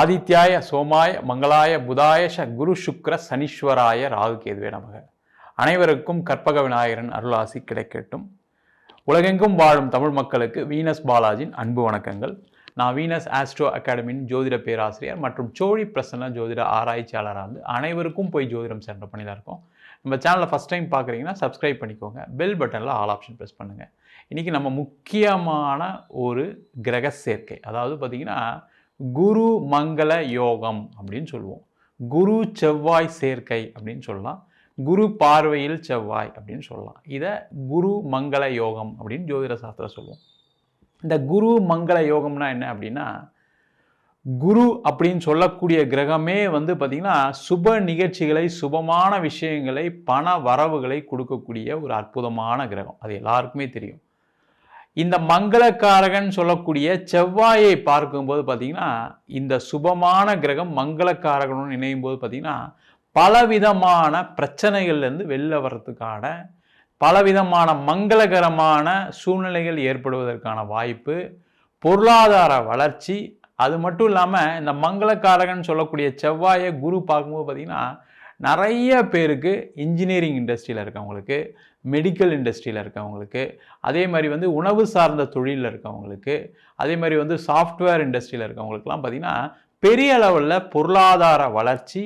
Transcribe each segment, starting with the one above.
ஆதித்யாய சோமாய மங்களாய புதாய ச குரு சுக்ர சனீஸ்வராய ராகு கேதுவே நமக. அனைவருக்கும் கற்பக விநாயகரின் அருளாசி கிடைக்கட்டும். உலகெங்கும் வாழும் தமிழ் மக்களுக்கு வீனஸ் பாலாஜின் அன்பு வணக்கங்கள். நான் வீனஸ் ஆஸ்ட்ரோ அகாடமியின் ஜோதிட பேராசிரியர் மற்றும் சோழி பிரசன்ன ஜோதிட ஆராய்ச்சியாளராக இருந்து அனைவருக்கும் போய் ஜோதிடம் சென்ற பணியில் இருக்கோம். நம்ம சேனலை ஃபஸ்ட் டைம் பார்க்குறீங்கன்னா சப்ஸ்கிரைப் பண்ணிக்கோங்க. பெல் பட்டனில் ஆல் ஆப்ஷன் ப்ரெஸ் பண்ணுங்கள் இன்றைக்கி நம்ம முக்கியமான ஒரு கிரக சேர்க்கை. அதாவது பார்த்திங்கன்னா குரு மங்கள யோகம் அப்படின்னு சொல்லுவோம். குரு செவ்வாய் சேர்க்கை அப்படின்னு சொல்லலாம். குரு பார்வையில் செவ்வாய் அப்படின்னு சொல்லலாம். இதை குரு மங்கள யோகம் அப்படின்னு ஜோதிட சாஸ்திரம் சொல்லுவோம். இந்த குரு மங்கள யோகம்னா என்ன அப்படின்னா குரு அப்படின்னு சொல்லக்கூடிய கிரகமே வந்து பார்த்திங்கன்னா சுப நிகழ்ச்சிகளை சுபமான விஷயங்களை பண வரவுகளை கொடுக்கக்கூடிய ஒரு அற்புதமான கிரகம். அது எல்லாருக்குமே தெரியும். இந்த மங்களக்காரகன் சொல்லக்கூடிய செவ்வாயை பார்க்கும்போது பார்த்தீங்கன்னா இந்த சுபமான கிரகம் மங்களக்காரகனும் இணையும் போது பார்த்திங்கன்னா பலவிதமான பிரச்சனைகள்லேருந்து வெளில வர்றதுக்கான பலவிதமான மங்களகரமான சூழ்நிலைகள் ஏற்படுவதற்கான வாய்ப்பு பொருளாதார வளர்ச்சி அது மட்டும் இல்லாமல் இந்த மங்களக்காரகன் சொல்லக்கூடிய செவ்வாயை குரு பார்க்கும்போது பார்த்திங்கன்னா நிறைய பேருக்கு இன்ஜினியரிங் இண்டஸ்ட்ரியில் இருக்கவங்களுக்கு மெடிக்கல் இண்டஸ்ட்ரியில் இருக்கவங்களுக்கு அதே மாதிரி வந்து உணவு சார்ந்த தொழிலில் இருக்கவங்களுக்கு அதே மாதிரி வந்து சாஃப்ட்வேர் இண்டஸ்ட்ரியில் இருக்கவங்களுக்குலாம் பார்த்திங்கன்னா பெரிய அளவில் பொருளாதார வளர்ச்சி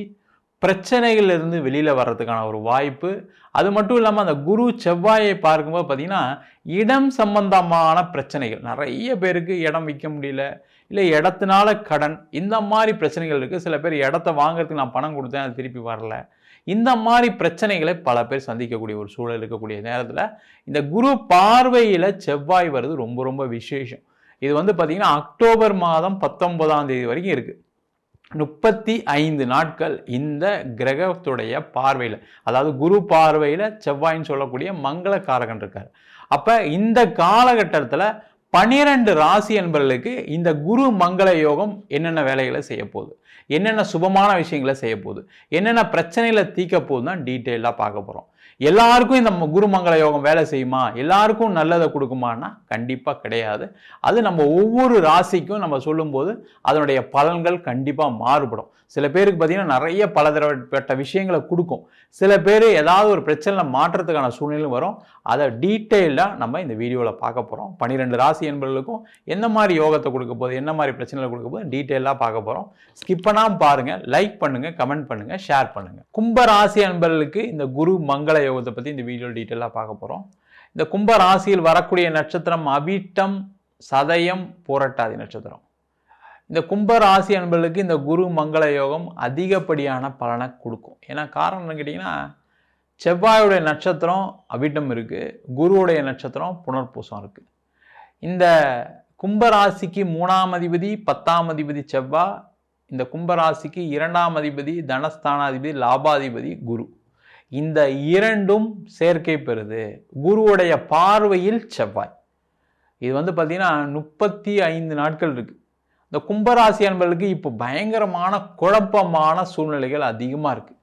பிரச்சனைகள்லேருந்து வெளியில் வர்றதுக்கான ஒரு வாய்ப்பு. அது மட்டும் இல்லாமல் அந்த குரு செவ்வாயை பார்க்கும்போது பார்த்திங்கன்னா இடம் சம்பந்தமான பிரச்சனைகள். நிறைய பேருக்கு இடம் விற்க முடியல. இல்லை இடத்தினால கடன் இந்த மாதிரி பிரச்சனைகள் இருக்குது சில பேர் இடத்த வாங்குறதுக்கு நான் பணம் கொடுத்தேன் அது திருப்பி வரல. இந்த மாதிரி பிரச்சனைகளை பல பேர் சந்திக்கக்கூடிய ஒரு சூழல் இருக்கக்கூடிய நேரத்தில் இந்த குரு பார்வையில் செவ்வாய் வருது ரொம்ப ரொம்ப விசேஷம். இது வந்து பார்த்திங்கன்னா அக்டோபர் மாதம் பத்தொன்பதாம் தேதி வரைக்கும் இருக்குது முப்பத்தி ஐந்து நாட்கள் இந்த கிரகத்துடைய பார்வையில் அதாவது குரு பார்வையில் செவ்வாயின்னு சொல்லக்கூடிய மங்கள காரகன் இருக்கார். அப்போ இந்த காலகட்டத்தில் பனிரெண்டு ராசி என்பர்களுக்கு இந்த குரு மங்கள யோகம் என்னென்ன வேலைகளை செய்ய போகுது? என்னென்ன சுபமான விஷயங்களை செய்ய போகுது? என்னென்ன பிரச்சனைகளை தீர்க்க போகுது தான் டீட்டெயிலாக பார்க்க போகிறோம் எல்லாருக்கும் இந்த குரு மங்கள யோகம் வேலை செய்யுமா? எல்லாருக்கும் நல்லதை கொடுக்குமான்னா கண்டிப்பாக கிடையாது. அது நம்ம ஒவ்வொரு ராசிக்கும் நம்ம சொல்லும்போது அதனுடைய பலன்கள் கண்டிப்பாக மாறுபடும். சில பேருக்கு பார்த்தீங்கன்னா நிறைய பலதரப்பட்ட விஷயங்களை கொடுக்கும். சில பேர் ஏதாவது ஒரு பிரச்சனை மாற்றத்துக்கான சூழ்நிலை வரும். அதை டீட்டெயிலாக நம்ம இந்த வீடியோவில் பார்க்க போகிறோம் பன்னிரெண்டு ராசி என்பவர்களுக்கும் என்ன மாதிரி யோகத்தை கொடுக்க போகுது என்ன மாதிரி பிரச்சனைகளை கொடுக்க போகுது டீட்டெயிலாக பார்க்க போகிறோம் ஸ்கிப்பனாக பாருங்கள் லைக் பண்ணுங்கள் கமெண்ட் பண்ணுங்கள் ஷேர் பண்ணுங்கள் கும்ப ராசி அன்பர்களுக்கு இந்த குரு மங்கள யோகத்தை பற்றி இந்த வீடியோ டீட்டெயிலாக பார்க்க போகிறோம் இந்த கும்ப ராசியில் வரக்கூடிய நட்சத்திரம் அவிட்டம் சதயம் போராட்டாதி நட்சத்திரம். இந்த கும்ப ராசி அன்பர்களுக்கு இந்த குரு மங்கள யோகம் அதிகப்படியான பலனை கொடுக்கும். ஏன்னா காரணம் என்ன கேட்டிங்கன்னா செவ்வாயுடைய நட்சத்திரம் அவிட்டம் இருக்குது குருவுடைய நட்சத்திரம் புனர்பூசம் இருக்குது இந்த கும்பராசிக்கு மூணாம் அதிபதி பத்தாம் அதிபதி செவ்வாய் இந்த கும்பராசிக்கு இரண்டாம் அதிபதி தனஸ்தானாதிபதி லாபாதிபதி குரு. இந்த இரண்டும் சேர்க்கை பெறுது. குருவுடைய பார்வையில் செவ்வாய். இது வந்து பார்த்திங்கன்னா முப்பத்தி ஐந்து நாட்கள் இருக்குது இந்த கும்பராசி அன்பர்களுக்கு இப்போ பயங்கரமான குழப்பமான சூழ்நிலைகள் அதிகமாக இருக்குது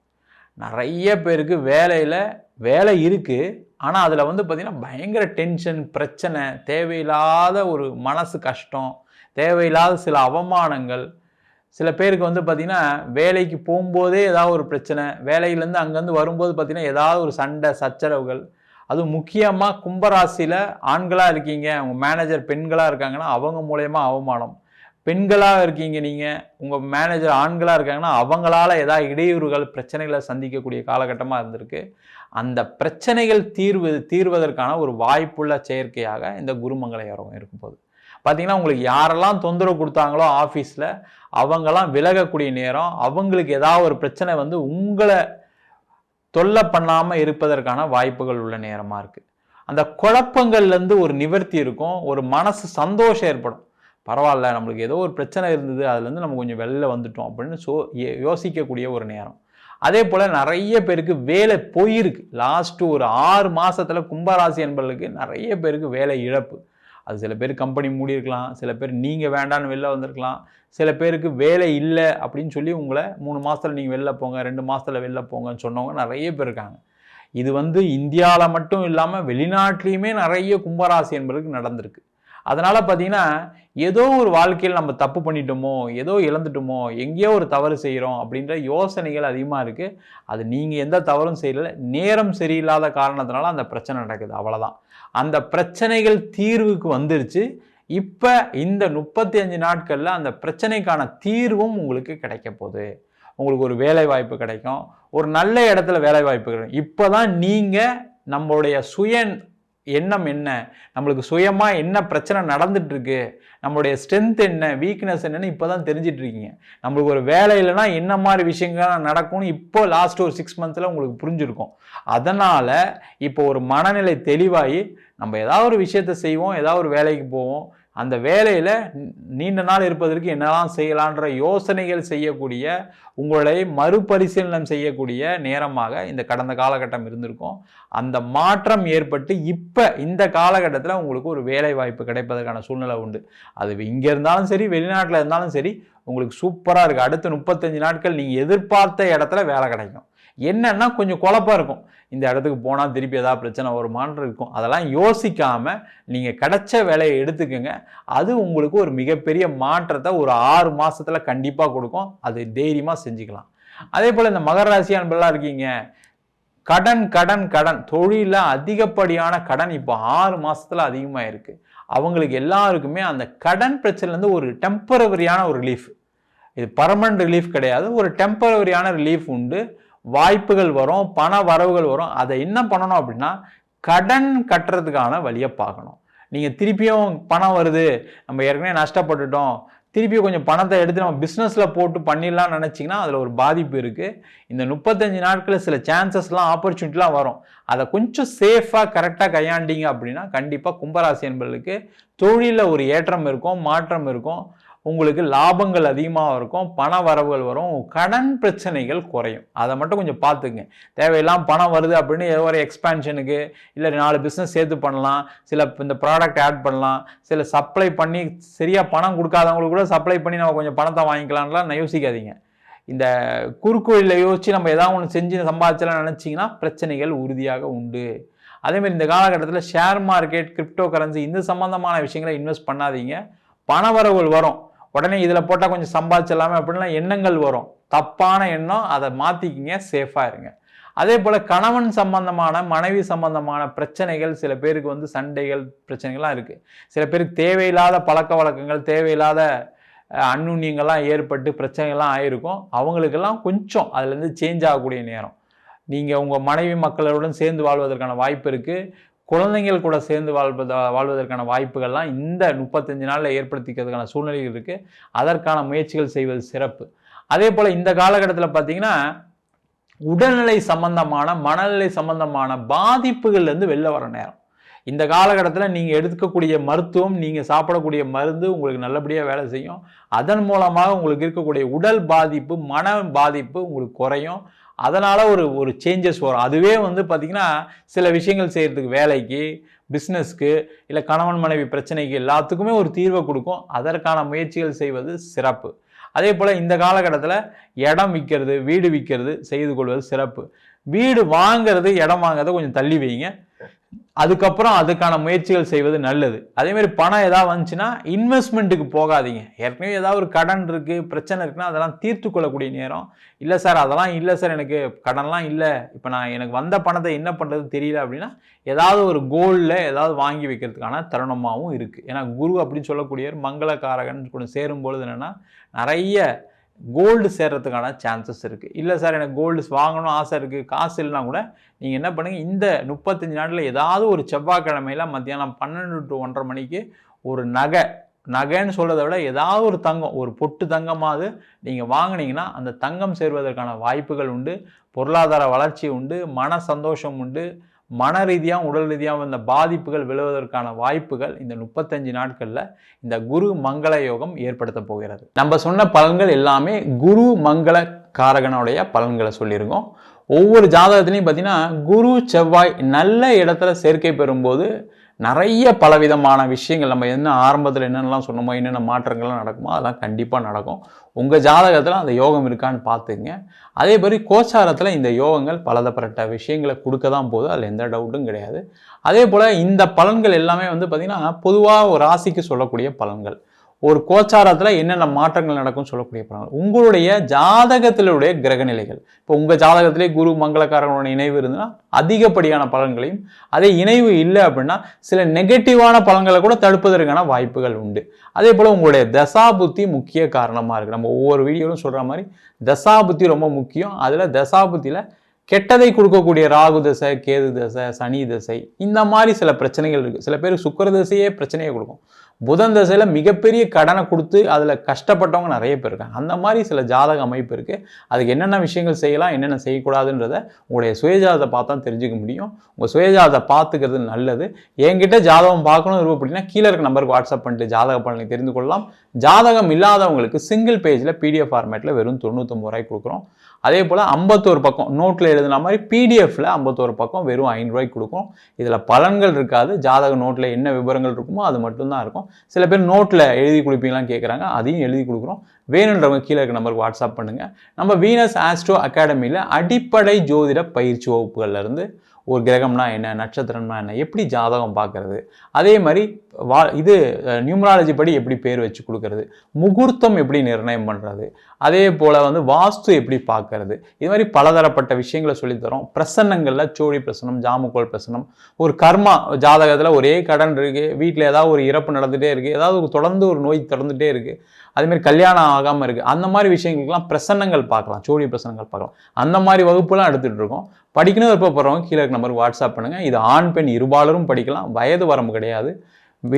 நிறைய பேருக்கு வேலையில் வேலை இருக்குது ஆனால் அதில் வந்து பார்த்திங்கன்னா பயங்கர டென்ஷன் பிரச்சனை தேவையில்லாத ஒரு மனசு கஷ்டம் தேவையில்லாத சில அவமானங்கள். சில பேருக்கு வந்து பார்த்திங்கன்னா வேலைக்கு போகும்போதே ஏதாவது ஒரு பிரச்சனை வேலையிலேருந்து அங்கேருந்து வரும்போது பார்த்திங்கன்னா ஏதாவது ஒரு சண்டை சச்சரவுகள். அதுவும் முக்கியமாக கும்பராசியில் ஆண்களாக இருக்கீங்க உங்கள் மேனேஜர் பெண்களாக இருக்காங்கன்னா அவங்க மூலயமா அவமானம். பெண்களாக இருக்கீங்க நீங்கள் உங்கள் மேனேஜர் ஆண்களாக இருக்காங்கன்னா அவங்களால ஏதாவது இடையூறுகள் பிரச்சனைகளை சந்திக்கக்கூடிய காலகட்டமாக இருந்திருக்கு. அந்த பிரச்சனைகள் தீர்வு தீர்வதற்கான ஒரு வாய்ப்புள்ள செயற்கையாக இந்த குருமங்கள யோகம் இருக்கும்போது. பார்த்திங்கன்னா உங்களுக்கு யாரெல்லாம் தொந்தரவு கொடுத்தாங்களோ ஆஃபீஸில் அவங்கெல்லாம் விலகக்கூடிய நேரம் அவங்களுக்கு ஏதாவது ஒரு பிரச்சனை வந்து உங்களை தொல்லை பண்ணாமல் இருப்பதற்கான வாய்ப்புகள் உள்ள நேரமாக இருக்குது அந்த குழப்பங்கள்லேருந்து ஒரு நிவர்த்தி இருக்கும் ஒரு மனசு சந்தோஷம் ஏற்படும். பரவாயில்ல நம்மளுக்கு ஏதோ ஒரு பிரச்சனை இருந்தது அதுலேருந்து நம்ம கொஞ்சம் வெளில வந்துட்டோம் அப்படின்னு சோ யோசிக்கக்கூடிய ஒரு நேரம். அதே போல் நிறைய பேருக்கு வேலை போயிருக்கு. லாஸ்ட்டு ஒரு ஆறு மாதத்தில் கும்பராசி என்பவர்களுக்கு நிறைய பேருக்கு வேலை இழப்பு. அது சில பேர் கம்பெனி மூடியிருக்கலாம் சில பேர் நீங்கள் வேண்டான்னு வெளில வந்திருக்கலாம் சில பேருக்கு வேலை இல்லை அப்படின்னு சொல்லி உங்களை மூணு மாதத்தில் நீங்கள் வெளில போங்க ரெண்டு மாதத்தில் வெளில போங்கன்னு சொன்னவங்க நிறைய பேர் இருக்காங்க. இது வந்து இந்தியாவில் மட்டும் இல்லாமல் வெளிநாட்டிலையுமே நிறைய கும்பராசி என்பதுக்கு நடந்திருக்கு. அதனால் பார்த்திங்கன்னா ஏதோ ஒரு வாழ்க்கையில் நம்ம தப்பு பண்ணிட்டோமோ ஏதோ இழந்துட்டோமோ எங்கேயோ ஒரு தவறு செய்கிறோம் அப்படின்ற யோசனைகள் அதிகமாக இருக்குது அது நீங்கள் எந்த தவறும் செய்யல. நேரம் சரியில்லாத காரணத்தினால அந்த பிரச்சனை நடக்குது. அவ்வளோதான் அந்த பிரச்சனைகள் தீர்வுக்கு வந்துருச்சு. இப்போ இந்த முப்பத்தி அஞ்சு நாட்களில் அந்த பிரச்சனைக்கான தீர்வும் உங்களுக்கு கிடைக்க போகுது. உங்களுக்கு ஒரு வேலை வாய்ப்பு கிடைக்கும். ஒரு நல்ல இடத்துல வேலை வாய்ப்பு கிடைக்கும். இப்போ தான் நீங்கள் நம்மளுடைய சுய எண்ணம் என்ன? நம்மளுக்கு சுயமாக என்ன பிரச்சனை நடந்துட்டுருக்கு? நம்மளுடைய ஸ்ட்ரென்த் என்ன? வீக்னஸ் என்னன்னு இப்போ தான் தெரிஞ்சிட்ருக்கீங்க நம்மளுக்கு ஒரு வேலை இல்லைன்னா என்ன மாதிரி விஷயங்கள் நடக்கும்னு இப்போ லாஸ்ட் ஒரு சிக்ஸ் மந்த்ஸில் உங்களுக்கு புரிஞ்சிருக்கும். அதனால் இப்போ ஒரு மனநிலை தெளிவாகி நம்ம ஏதாவது ஒரு விஷயத்தை செய்வோம் ஏதாவது ஒரு வேலைக்கு போவோம் அந்த வேலையில் நீண்ட நாள் இருப்பதற்கு என்னெல்லாம் செய்யலான்ற யோசனைகள் செய்யக்கூடிய உங்களை மறுபரிசீலனம் செய்யக்கூடிய நேரமாக இந்த கடந்த காலகட்டம் இருந்திருக்கும். அந்த மாற்றம் ஏற்பட்டு இப்போ இந்த காலகட்டத்தில் உங்களுக்கு ஒரு வேலை வாய்ப்பு கிடைப்பதற்கான சூழ்நிலை உண்டு. அது இங்கே இருந்தாலும் சரி வெளிநாட்டில் இருந்தாலும் சரி உங்களுக்கு சூப்பராக இருக்குது அடுத்த முப்பத்தஞ்சு நாட்கள் நீங்கள் எதிர்பார்த்த இடத்துல வேலை கிடைக்கும். என்னன்னா கொஞ்சம் குழப்பம் இருக்கும். இந்த இடத்துக்கு போனால் திருப்பி ஏதாவது பிரச்சனை வருமானு இருக்கும். அதெல்லாம் யோசிக்காமல் நீங்கள் கிடைச்ச வேலையை எடுத்துக்கோங்க. அது உங்களுக்கு ஒரு மிகப்பெரிய மாற்றத்தை ஒரு ஆறு மாதத்தில் கண்டிப்பாக கொடுக்கும். அது தைரியமாக செஞ்சுக்கலாம். அதே போல் இந்த மகர ராசி அன்பெல்லாம் இருக்கீங்க. கடன் கடன் கடன். தொழிலில் அதிகப்படியான கடன் இப்போ ஆறு மாதத்தில் அதிகமாக இருக்குது அவங்களுக்கு எல்லாருக்குமே அந்த கடன் பிரச்சனைலேருந்து ஒரு டெம்பரவரியான ஒரு ரிலீஃப் இது பர்மனன்ட் ரிலீஃப் கிடையாது. ஒரு டெம்பரவரியான ரிலீஃப் உண்டு. வாய்ப்புகள் வரும் பண வரவுகள் வரும். அதை என்ன பண்ணணும் அப்படின்னா கடன் கட்டுறதுக்கான வழியை பார்க்கணும். நீங்கள் திருப்பியும் பணம் வருது நம்ம ஏற்கனவே நஷ்டப்பட்டுட்டோம். திருப்பி கொஞ்சம் பணத்தை எடுத்து நம்ம பிஸ்னஸில் போட்டு பண்ணிடலாம்னு நினச்சிங்கன்னா அதில் ஒரு பாதிப்பு இருக்குது இந்த முப்பத்தஞ்சு நாட்களில் சில சான்சஸ்லாம் ஆப்பர்ச்சுனிட்டிலாம் வரும். அதை கொஞ்சம் சேஃபாக கரெக்டாக கையாண்டிங்க அப்படின்னா கண்டிப்பாக கும்பராசி என்பர்களுக்கு தொழிலில் ஒரு ஏற்றம் இருக்கும் மாற்றம் இருக்கும். உங்களுக்கு லாபங்கள் அதிகமாக இருக்கும் பண வரவுகள் வரும் கடன் பிரச்சனைகள் குறையும். அதை மட்டும் கொஞ்சம் பார்த்துங்க தேவையில்லாம் பணம் வருது அப்படின்னு ஏதோ ஒரு எக்ஸ்பேன்ஷனுக்கு இல்லை நாலு பிஸ்னஸ் சேர்த்து பண்ணலாம் சில இந்த ப்ராடக்ட் ஆட் பண்ணலாம் சில சப்ளை பண்ணி சரியாக பணம் கொடுக்காதவங்களுக்கு கூட சப்ளை பண்ணி நம்ம கொஞ்சம் பணத்தை வாங்கிக்கலாம்லாம் யோசிக்காதீங்க. இந்த குறுக்கோயிலில் யோசித்து நம்ம ஏதாவது ஒன்று செஞ்சு சம்பாதிச்சலாம் நினச்சிங்கன்னா பிரச்சனைகள் உறுதியாக உண்டு. அதேமாதிரி இந்த காலகட்டத்தில் ஷேர் மார்க்கெட் கிரிப்டோ கரன்சி இந்த சம்மந்தமான விஷயங்களை இன்வெஸ்ட் பண்ணாதீங்க. பணவரவுகள் வரும். உடனே இதில் போட்டால் கொஞ்சம் சம்பாதிச்சிடலாமே அப்படின்லாம் எண்ணங்கள் வரும். தப்பான எண்ணம் அதை மாற்றிக்கிங்க சேஃபாக இருங்க. அதே போல் கணவன் சம்பந்தமான மனைவி சம்பந்தமான பிரச்சனைகள் சில பேருக்கு வந்து சண்டைகள் பிரச்சனைகள்லாம் இருக்குது சில பேருக்கு தேவையில்லாத பழக்க வழக்கங்கள் தேவையில்லாத அந்நுண்ணியங்கள்லாம் ஏற்பட்டு பிரச்சனைகள்லாம் ஆயிருக்கும். அவங்களுக்கெல்லாம் கொஞ்சம் அதுலேருந்து சேஞ்ச் ஆகக்கூடிய நேரம். நீங்கள் உங்கள் மனைவி மக்களுடன் சேர்ந்து வாழ்வதற்கான வாய்ப்பு இருக்குது குழந்தைங்கள் கூட சேர்ந்து வாழ்வதா வாழ்வதற்கான வாய்ப்புகள்லாம் இந்த முப்பத்தஞ்சு நாளில் ஏற்படுத்திக்கிறதுக்கான சூழ்நிலைகள் இருக்குது அதற்கான முயற்சிகள் செய்வது சிறப்பு. அதே போல் இந்த காலகட்டத்தில் பார்த்தீங்கன்னா உடல்நிலை சம்பந்தமான மனநிலை சம்பந்தமான பாதிப்புகள்லேருந்து வெளில வர நேரம். இந்த காலகட்டத்தில் நீங்கள் எடுத்துக்கக்கூடிய மருத்துவம் நீங்கள் சாப்பிடக்கூடிய மருந்து உங்களுக்கு நல்லபடியாக வேலை செய்யும். அதன் மூலமாக உங்களுக்கு இருக்கக்கூடிய உடல் பாதிப்பு மன பாதிப்பு உங்களுக்கு குறையும். அதனால் ஒரு ஒரு சேஞ்சஸ் வரும். அதுவே வந்து பார்த்திங்கன்னா சில விஷயங்கள் செய்கிறதுக்கு வேலைக்கு பிஸ்னஸ்க்கு இல்லை கணவன் மனைவி பிரச்சனைக்கு எல்லாத்துக்குமே ஒரு தீர்வை கொடுக்கும். அதற்கான முயற்சிகள் செய்வது சிறப்பு. அதே போல் இந்த காலகட்டத்தில் இடம் விற்கிறது வீடு விற்கிறது செய்து கொள்வது சிறப்பு. வீடு வாங்கிறது இடம் வாங்கிறத கொஞ்சம் தள்ளி வைங்க. அதுக்கப்புறம் அதுக்கான முயற்சிகள் செய்வது நல்லது. அதே மாதிரி பணம் ஏதாவது வந்துச்சுன்னா இன்வெஸ்ட்மெண்ட்டுக்கு போகாதீங்க. ஏற்கனவே ஏதாவது ஒரு கடன் இருக்குது பிரச்சனை இருக்குன்னா அதெல்லாம் தீர்த்து கொள்ளக்கூடிய நேரம். இல்லை சார் அதெல்லாம் இல்லை சார் எனக்கு கடன்லாம் இல்லை. இப்போ நான் எனக்கு வந்த பணத்தை என்ன பண்ணுறது தெரியல அப்படின்னா ஏதாவது ஒரு கோல்டில் ஏதாவது வாங்கி வைக்கிறதுக்கான தருணமாகவும் இருக்குது ஏன்னா குரு அப்படின்னு சொல்லக்கூடியவர் மங்களகாரகன் கூட சேரும்பொழுது என்னென்னா நிறைய கோல்டு சேர்கிறதுக்கான சான்சஸ் இருக்குது இல்லை சார் எனக்கு கோல்டு வாங்கணும் ஆசை இருக்குது காசு இல்லைனா கூட நீங்கள் என்ன பண்ணுங்கள் இந்த முப்பத்தஞ்சு நாட்டில் ஏதாவது ஒரு செவ்வாய்க்கிழமையில் மத்தியானம் பன்னெண்டு டு ஒன்றரை மணிக்கு ஒரு நகை நகைன்னு சொல்கிறத விட ஏதாவது ஒரு தங்கம் ஒரு பொட்டு தங்கமாவது நீங்கள் வாங்கினீங்கன்னா அந்த தங்கம் சேர்வதற்கான வாய்ப்புகள் உண்டு பொருளாதார வளர்ச்சி உண்டு மன சந்தோஷம் உண்டு மன ரீதியாக உடல் ரீதியாகவும் இந்த பாதிப்புகள் விழுவதற்கான வாய்ப்புகள் இந்த முப்பத்தஞ்சு நாட்களில் இந்த குரு மங்கள யோகம் ஏற்படுத்த போகிறது. நம்ம சொன்ன பலன்கள் எல்லாமே குரு மங்கள காரகனுடைய பலன்களை சொல்லியிருக்கோம். ஒவ்வொரு ஜாதகத்துலையும் பார்த்தீங்கன்னா குரு செவ்வாய் நல்ல இடத்துல சேர்க்கை பெறும்போது நிறைய பலவிதமான விஷயங்கள். நம்ம என்ன ஆரம்பத்தில் என்னென்னலாம் சொன்னோமோ என்னென்ன மாற்றங்கள்லாம் நடக்குமோ அதெல்லாம் கண்டிப்பாக நடக்கும். உங்கள் ஜாதகத்தில் அந்த யோகம் இருக்கான்னு பார்த்துங்க. அதே மாதிரி கோச்சாரத்தில் இந்த யோகங்கள் பலதப்பட்ட விஷயங்களை கொடுக்க தான் போகுது. அதில் எந்த டவுட்டும் கிடையாது. அதே போல் இந்த பலன்கள் எல்லாமே வந்து பார்த்திங்கன்னா பொதுவாக ஒரு ராசிக்கு சொல்லக்கூடிய பலன்கள். ஒரு கோச்சாரத்தில் என்னென்ன மாற்றங்கள் நடக்கும் சொல்லக்கூடிய பலன்கள் உங்களுடைய ஜாதகத்திலுடைய கிரக நிலைகள் இப்போ உங்கள் ஜாதகத்திலே குரு மங்களக்காரங்களோட இணைவு இருந்ததுன்னா அதிகப்படியான பலன்களையும் அதே இணைவு இல்லை அப்படின்னா சில நெகட்டிவான பலன்களை கூட தடுப்பதற்கான வாய்ப்புகள் உண்டு. அதே போல் உங்களுடைய தசாபுத்தி முக்கிய காரணமாக இருக்குது நம்ம ஒவ்வொரு வீடியோவிலும் சொல்கிற மாதிரி தசாபுத்தி ரொம்ப முக்கியம். அதில் தசாபுத்தியில் கெட்டதை கொடுக்கக்கூடிய ராகு தசை கேது தசை சனி தசை இந்த மாதிரி சில பிரச்சனைகள் இருக்குது சில பேர் சுக்கர தசையே பிரச்சனையை கொடுக்கும். புதன் தசையில் மிகப்பெரிய கடனை கொடுத்து அதில் கஷ்டப்பட்டவங்க நிறைய பேர் இருக்காங்க. அந்த மாதிரி சில ஜாதக அமைப்பு இருக்குது அதுக்கு என்னென்ன விஷயங்கள் செய்யலாம் என்னென்ன செய்யக்கூடாதுன்றத உங்களுடைய சுயஜாதத்தை பார்த்தா தெரிஞ்சுக்க முடியும். உங்கள் சுயஜாதத்தை பார்த்துக்கிறது நல்லது. என்கிட்ட ஜாதகம் பார்க்கணும் இருக்கும் அப்படின்னா கீழே இருக்க நம்பருக்கு வாட்ஸ்அப் பண்ணிட்டு ஜாதக பலனை தெரிந்து கொள்ளலாம். ஜாதகம் இல்லாதவங்களுக்கு சிங்கிள் பேஜில் பிடிஎஃப் ஃபார்மேட்டில் வெறும் தொண்ணூற்றம்பது ரூபாய் கொடுக்குறோம். அதே போல் ஐம்பத்தோரு பக்கம் நோட்டில் எழுதின மாதிரி பிடிஎஃப்பில் ஐம்பத்தோரு பக்கம் வெறும் ஐநூறுரூவாய்க்கு கொடுக்கும். இதில் பலன்கள் இருக்காது. ஜாதக நோட்டில் என்ன விவரங்கள் இருக்குமோ அது மட்டும்தான் இருக்கும். சில பேர் நோட்டில் எழுதி கொடுப்பீங்களான்னு கேட்குறாங்க அதையும் எழுதி கொடுக்குறோம். வேணுன்றவங்க கீழே இருக்க நம்பருக்கு வாட்ஸ்அப் பண்ணுங்கள் நம்ம வீனஸ் ஆஸ்ட்ரோ அகாடமியில் அடிப்படை ஜோதிட பயிற்சி வகுப்புகள்லேருந்து ஒரு கிரகம்னா என்ன நட்சத்திரம்னா என்ன எப்படி ஜாதகம் பார்க்குறது? அதே மாதிரி வா இது நியூமராலஜி படி எப்படி பேர் வச்சு கொடுக்கறது? முகூர்த்தம் எப்படி நிர்ணயம் பண்ணுறது அதே போல் வந்து வாஸ்து எப்படி பார்க்கறது? இது மாதிரி பலதரப்பட்ட விஷயங்களை சொல்லித்தரோம் பிரசன்னங்களில் சோழி பிரசனம் ஜாமுக்கோள் பிரசனம் ஒரு கர்மா ஜாதகத்தில் ஒரே கடன் இருக்குது வீட்டில் ஏதாவது ஒரு இறப்பு நடந்துகிட்டே இருக்குது ஏதாவது ஒரு தொடர்ந்து ஒரு நோய் தொடர்ந்துகிட்டே இருக்குது அதேமாரி கல்யாணம் ஆகாமல் இருக்குது அந்த மாதிரி விஷயங்களுக்கெல்லாம் பிரசன்னங்கள் பார்க்கலாம். சோழி பிரசனங்கள் பார்க்கலாம். அந்த மாதிரி வகுப்புலாம் எடுத்துகிட்டு இருக்கோம். படிக்கணும் விருப்பப்படுறவங்க கீழே இருக்க நம்பருக்கு வாட்ஸ்அப் பண்ணுங்கள் இது ஆண் பெண் இருபாலரும் படிக்கலாம். வயது வரம்பு கிடையாது.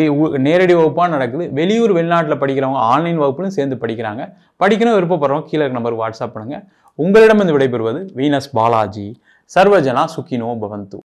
உ- நேரடி வகுப்பாக நடக்குது. வெளியூர் வெளிநாட்டில் படிக்கிறவங்க ஆன்லைன் வகுப்புலையும் சேர்ந்து படிக்கிறாங்க. படிக்கணும் விருப்பப்படுறவங்க கீழே இருக்க நம்பருக்கு வாட்ஸ்அப் பண்ணுங்கள் உங்களிடம் விடைபெறுவது வீனஸ் பாலாஜி. சர்வஜனா சுக்கினோ பவந்து.